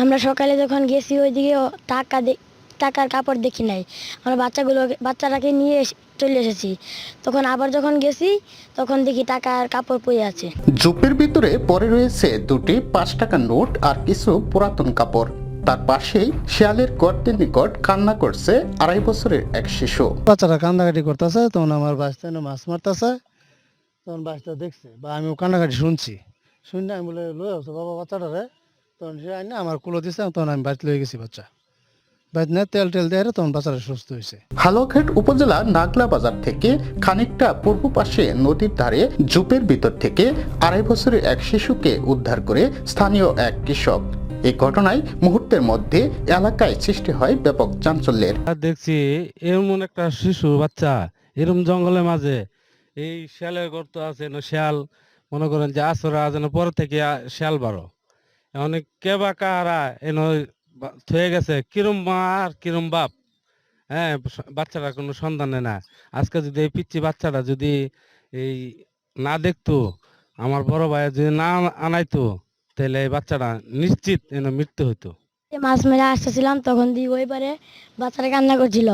আমরা সকালে যখন গেছি ওইদিকে টাকা দে- টাকার কাপড় দেখি নাই। আমরা বাচ্চাগুলো বাচ্চাটাকে নিয়ে এস- চলে এসেছি। তখন আবার যখন গেছি তখন দেখি টাকার কাপড় পরে আছে। জুপের ভিতরে পরে রয়েছে দুটি পাঁচ টাকার নোট আর কিছু পুরাতন কাপড়। তার পাশেই শিয়ালের গর্তের নিকট কান্না করছে আড়াই বছরের এক শিশু। বাচ্চারা কান্নাকাটি করতেছে তখন আমার বাচ্চা মাছ মারতেছে। তখন বাচ্চা দেখছে বা আমিও কান্নাকাটি শুনছি। শুনে আমি বলে লয়ে আসছো বাবা বাচ্চাটারে। তখন সে আইনে আমার কুলো দিছে তখন আমি বাড়িতে লয়ে গেছি বাচ্চা। বাড়িতে নিয়ে তেল টেল দিয়ে তখন বাচ্চাটা সুস্থ হয়েছে। উপজেলা নাগলা বাজার থেকে খানিকটা পূর্ব পাশে নদীর ধারে জুপের ভিতর থেকে আড়াই বছরের এক শিশুকে উদ্ধার করে স্থানীয় এক কৃষক। এই ঘটনায় মুহূর্তের মধ্যে এলাকায় সৃষ্টি হয় ব্যাপক চাঞ্চল্যের। আর দেখছি এমন একটা শিশু বাচ্চা এরম জঙ্গলের মাঝে। এই শিয়ালের গর্ত আছে না শিয়াল। মনে করেন যে আসরা যেন পরে থেকে শিয়াল বারো। অনেক কে বা কারা এন থয়ে গেছে? কিরম মা আর কিরম বাপ? হ্যাঁ বাচ্চারা কোনো সন্ধানে না। আজকে যদি এই পিচ্ছি বাচ্চাটা যদি এই না দেখতো, আমার বড় ভাইয়া যদি না আনাইতো তাহলে এই বাচ্চাটা নিশ্চিত এন মৃত্যু হইতো। মাছ মেরে আসতেছিলাম তখন দিয়ে ওই পারে বাচ্চাটা কান্না করছিল।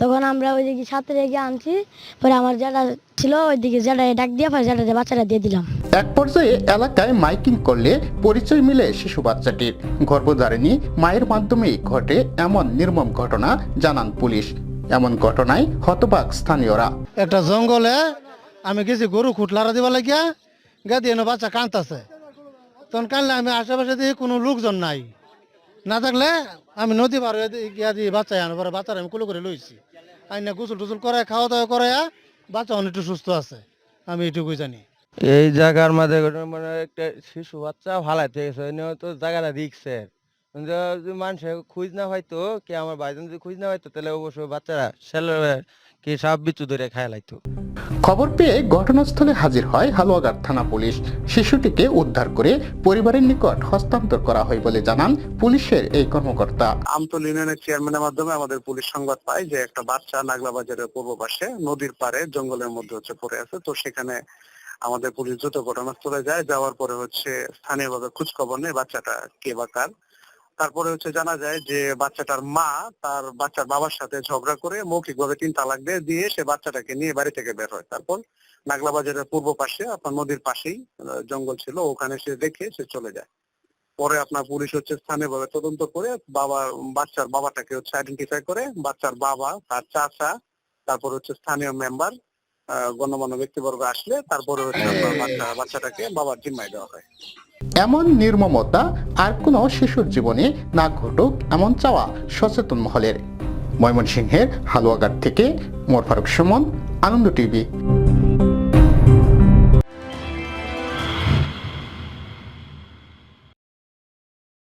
তখন আমরা ওইদিকে সাথে রেখে আনছি পরে আমার যেটা ছিল ওইদিকে যেটা ডাক দিয়ে পরে যেটা বাচ্চাটা দিয়ে দিলাম। এক পর্যায়ে এলাকায় মাইকিং করলে পরিচয় মিলে শিশু বাচ্চাটির গর্ভধারিণী মায়ের মাধ্যমেই ঘটে এমন নির্মম ঘটনা জানান পুলিশ। এমন ঘটনায় হতবাক স্থানীয়রা। একটা জঙ্গলে আমি গেছি গরু খুটলারা দিবা লাগিয়া গা দিয়ে বাচ্চা কাঁদতেছে। তখন কানলে আমি আশেপাশে দিয়ে কোনো লোকজন নাই। না থাকলে আমি নদী পার গিয়া দিয়ে বাচ্চা আনো বাচ্চারা আমি কুলো করে লইছি। আইনা গোসল টুসল করে খাওয়া দাওয়া করে বাচ্চা অনেক একটু সুস্থ আছে। আমি এটুকুই জানি। এই জায়গার মাঝে মানে একটা শিশু বাচ্চা ভালাইতে গেছে তো জায়গাটা রিক্সে। যদি মানুষ খুঁজ না হয়তো কি আমার ভাইজান যদি খুঁজ না হয়তো তাহলে অবশ্যই বাচ্চারা ছেলে কি সাপ বিচু ধরে খায় লাইতো। খবর পেয়ে ঘটনাস্থলে হাজির হয় হালুয়াঘাট থানা পুলিশ। শিশুটিকে উদ্ধার করে পরিবারের নিকট হস্তান্তর করা হয় বলে জানান পুলিশের এই কর্মকর্তা। আমতল ইউনিয়নের চেয়ারম্যানের মাধ্যমে আমাদের পুলিশ সংবাদ পায় যে একটা বাচ্চা নাগলা বাজারের পূর্ব পাশে নদীর পাড়ে জঙ্গলের মধ্যে হচ্ছে পড়ে আছে। তো সেখানে আমাদের পুলিশ দ্রুত ঘটনাস্থলে যায়। যাওয়ার পরে হচ্ছে স্থানীয়ভাবে খোঁজ খবর নেয় বাচ্চাটা কে বা কার। তারপরে হচ্ছে জানা যায় যে বাচ্চাটার মা তার বাচ্চার বাবার সাথে ঝগড়া করে মৌখিকভাবে তিন তালাক দিয়ে দিয়ে সে বাচ্চাটাকে নিয়ে বাড়ি থেকে বের হয়। তারপর নাগলা বাজারের পূর্ব পাশে, আপনার নদীর পাশেই জঙ্গল ছিল, ওখানে সে দেখে সে চলে যায়। পরে আপনার পুলিশ হচ্ছে স্থানীয়ভাবে তদন্ত করে বাবা, বাচ্চার বাবাটাকে হচ্ছে আইডেন্টিফাই করে। বাচ্চার বাবা, তার চাচা, তারপর হচ্ছে স্থানীয় মেম্বার গণ্যমান্য ব্যক্তিবর্গ আসলে তারপরে হচ্ছে বাচ্চাটাকে বাবার জিম্মায় দেওয়া হয়। এমন নির্মমতা আর কোনো শিশুর জীবনে না ঘটুক এমন চাওয়া সচেতন মহলের। ময়মনসিংহের হালুয়াঘাট থেকে মোর ফারুক সুমন, আনন্দ টিভি।